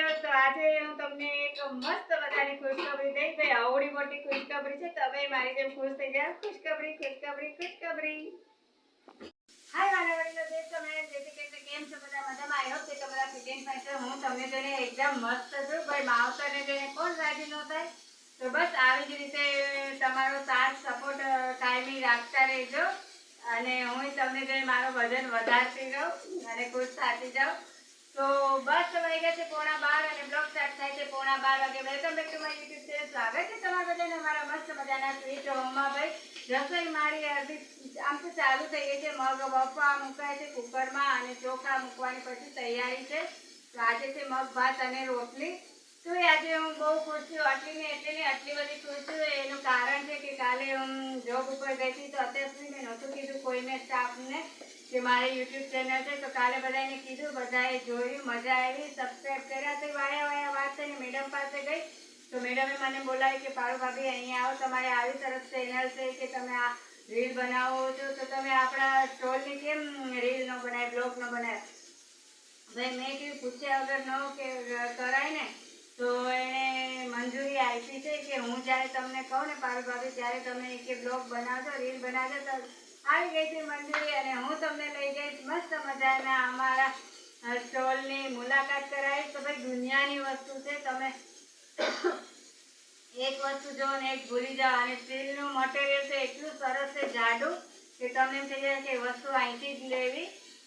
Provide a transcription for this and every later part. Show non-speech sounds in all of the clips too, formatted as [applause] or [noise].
આજે હું તમને મસ્ત મજાની ખુશખબરી દઈ ભાઈ આવડી મોટી ખુશખબરી છે. તમે મારી જેમ ખુશ થઈ જાઓ. ખુશખબરી ખુશખબરી ખુશખબરી. હાય મારા વડીલો તમે મજામાં? આવ્યો હું તમને જોઈને એકદમ મસ્ત છું. ભાઈ માવતરને જોઈને કોણ રાજી ન થાય? તો બસ આવી જ રીતે તમારો સાથ સપોર્ટ કાયમી રાખતા રહેજો. અને હું તમને જોઈને મારો વજન વધારતી રહું અને ખુશ થતી જાઉં. તો બસ વાગી ગયા છે પોણા બાર અને બ્લોગ સ્ટાર્ટ થાય છે પોણા બાર વાગે. Welcome back to my YouTube channel સ્વાગત છે તમારા બધાને અમારા મસ્ત મજાના સ્વીટ હોમમાં રસોઈ મારી અડધી આમ તો ચાલુ થઈ ગઈ છે. મગ બફવા મુકાય છે કુકરમાં અને ચોખા મૂકવાની પછી તૈયારી છે. તો આજે છે મગ, ભાત અને રોટલી. તો એ આજે હું બહુ ખુશ છું. આટલી ને એટલી ને આટલી બધી ખુશ છું. એનું કારણ છે કે કાલે હું જોબ ઉપર ગઈ હતી તો અત્યાર સુધી મેં નહોતું કીધું. કોઈને સ્ટાફને કે મારે યુટ્યુબ ચેનલ છે તો કાલે બધાને કીધું, બધાએ જોયું, મજા આવી સબસ્ક્રાઈબ કર્યા તો વાયા વાયા વાત થઈને મેડમ પાસે ગઈ. તો મેડમે મને બોલાવી કે પારુભાભી અહીંયા આવો, તમારે આવી સરસ ચેનલ છે કે તમે આ રીલ બનાવો છો? તો તમે આપણા સ્ટોલની કેમ રીલ ન બનાવી બ્લોગ ન બનાવે? ભાઈ, મેં કીધું, પૂછ્યા વગર ન કે કરાય ને, તો એણે મંજૂરી આપી છે કે હું જ્યારે તમને કહું ને પારુ ભાભી, ત્યારે તમે કે બ્લોગ બનાવજો રીલ બનાવજો, તો આવી ગઈ છે મંજૂરી અને હું તમને લઈ જઈશ. મસ્ત મજાના અમારા સ્ટોલની મુલાકાત કરાવીશ તો ભાઈ, દુનિયાની વસ્તુ છે. તમે એક વસ્તુ જો ને, એક ભૂલી જાઓ. અને સ્ટીલનું મટીરિયલ છે, એટલું સરસ છે, જાડું, કે તમને થઈ જાય કે વસ્તુ અહીંથી જ લેવી.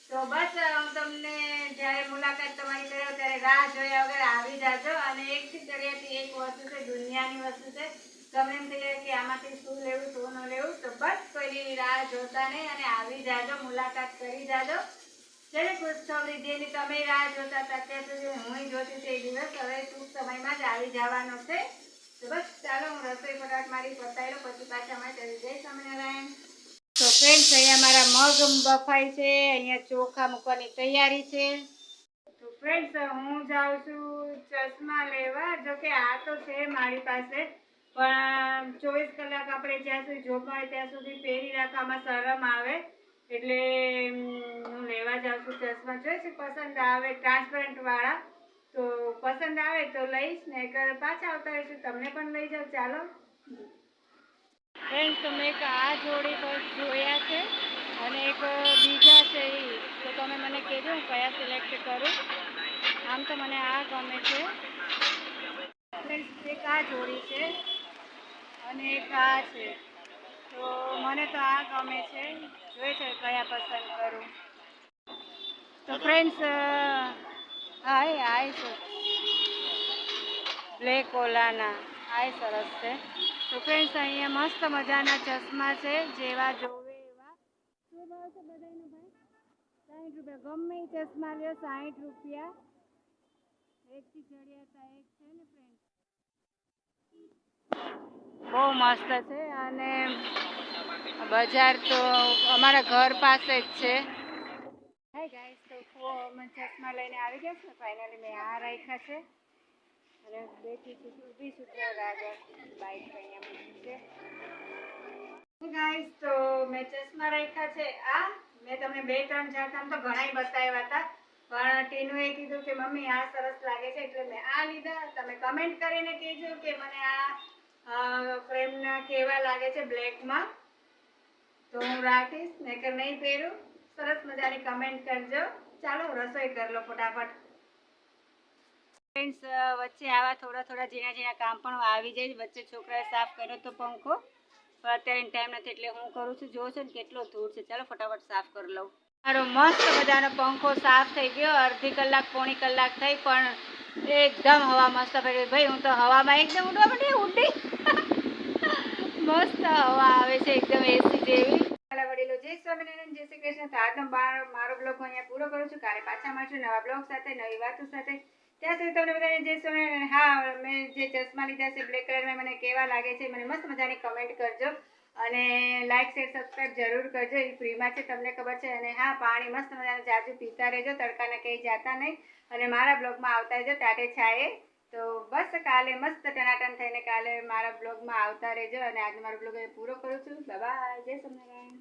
તો બસ હું તમને જ્યારે મુલાકાત તમારી કર્યો, ત્યારે રાહ જોયા વગર આવી જાજો. અને એકથી દરિયાથી એક વસ્તુ છે, દુનિયાની વસ્તુ છે. તમને એમ કહીએ કે આમાંથી શું લેવું, શું ન લેવું, તો બસ કોઈની રાહ જોતા નહીં અને આવી જાજો, મુલાકાત કરી જાજો. જેને ખુશખબરી જેની તમે રાહ જોતા હતા અત્યાર સુધી હું જોતી તે દિવસ. હવે ટૂંક સમયમાં જ આવી જવાનો છે. તો બસ ચાલો, હું રસોઈ ફટાફટ મારી પતાવી પછી પાછા મળે જય સ્વામિનારાયણ. તો ફ્રેન્ડ્સ અહીંયા મારા મગ બફાય છે, અહીંયા ચોખા મૂકવાની તૈયારી છે. તો ફ્રેન્ડ્સ હું જાઉં છું ચશ્મા લેવા. જોકે આ તો છે મારી પાસે. પણ ચોવીસ કલાક આપણે જ્યાં સુધી જોબ હોય ત્યાં સુધી પહેરી રાખવામાં શરમ આવે. એટલે હું લેવા જાઉં છું ચશ્મા. જોઈશ પસંદ આવે ટ્રાન્સપરન્ટ વાળા તો પસંદ આવે તો લઈશ ને પાછા આવતા રહીશું. તમને પણ લઈ જાઉં. ચાલો. ફ્રેન્ડ્સ તમે એક આ જોડી બસ જોયા છે અને એક બીજા છે એ. તો તમે મને કહેજો હું કયા સિલેક્ટ કરું. આમ તો મને આ ગમે છે. એક આ જોડી છે. અને એક આ છે. તો મને તો આ ગમે છે. જોઈએ છે કયા પસંદ કરું. તો ફ્રેન્ડ્સ હાય હાય છે. બ્લેક ઓલાના હાય સરસ છે. તો ફ્રેન્ડ્સ અહીંયા મસ્ત મજાના ચશ્મા છે. જેવા જોવે એવા. શું ભાવ છે બધાનો ભાઈ? સાઠ રૂપિયા. ગમે એ ચશ્મા લ્યો સાહીઠ રૂપિયા. એકથી ચડિયાતા એક છે ને ફ્રેન્ડ બહુ મસ્ત છે અને બજાર તો અમારા ઘર પાસે જ છે. ચશ્મા લઈને આવી ગયા છે ફાઇનલી મેં આ રાખ્યા છે. અને બેઠી છું, ઊભી છું આગળ બાઇક અહીંયા મૂકી છે. ગાઈસ તો મેં ચશ્મા રાખ્યા છે. આ મેં તમને બે ત્રણ ચાર આમ તો ઘણાય બતાવ્યા હતા. પણ ટીનુએ કીધું કે, મમ્મી, આ સરસ લાગે છે. એટલે મેં આ લીધા. તમે કમેન્ટ કરીને કહેજો કે મને આ કેવા લાગે છે બ્લેકમાં? તો હું રાખીશ, નહીતર નહીં પહેરું. સરસ મજાની કમેન્ટ કરજો. ચાલો રસોઈ કરી લો ફટાફટ. ફ્રેન્ડ્સ વચ્ચે આવા થોડા થોડા ઝીણા ઝીણા કામ પણ આવી જાય વચ્ચે છોકરાએ સાફ કર્યો તો પંખો. પણ અત્યારે ટાઈમ નથી એટલે હું કરું છું. જોઉં છું ને કેટલો ધૂળ છે. ચાલો ફટાફટ સાફ કરી લઉં. મારો મસ્ત મજાનો પંખો સાફ થઈ ગયો. અડધી કલાક, પોણી કલાક થઈ, પણ એકદમ હવા મસ્ત ભાઈ, હું તો હવામાં એકદમ ઉડવા માંડી ઉડી [laughs] મસ્ત હવા આવે છે, એકદમ એસી જેવી. વડીલો, જય સ્વામિનારાયણ, જય શ્રી કૃષ્ણ. તો આજનો મારો બ્લોગ અહીંયા પૂરો કરું છું. કાલે પાછા મળશું નવા બ્લોગ સાથે, નવી વાતો સાથે. ત્યાં સુધી તમને બધાને જય સ્વામિનારાયણ. હા, મેં જે ચશ્મા લીધા છે બ્લેક કલરમાં, મને કેવા લાગે છે, મને મસ્ત મજાની કમેન્ટ કરજો. અને લાઇક શેર સબસ્ક્રાઈબ જરૂર કરજો. એ ફ્રીમાં છે, તમને ખબર છે. અને હા, પાણી મસ્ત મજાનું જાજુ પીતા રહેજો, તડકાના કંઈ જાતા નહીં. અને મારા બ્લોગમાં આવતા રહેજો ટાટે છાએ તો બસ કાલે મસ્ત ટનાટન થઈને કાલે મારા બ્લોગમાં આવતા રહેજો અને આજે મારો બ્લોગ પૂરો કરું છું. બાય જય સ્વામિનારાયણ.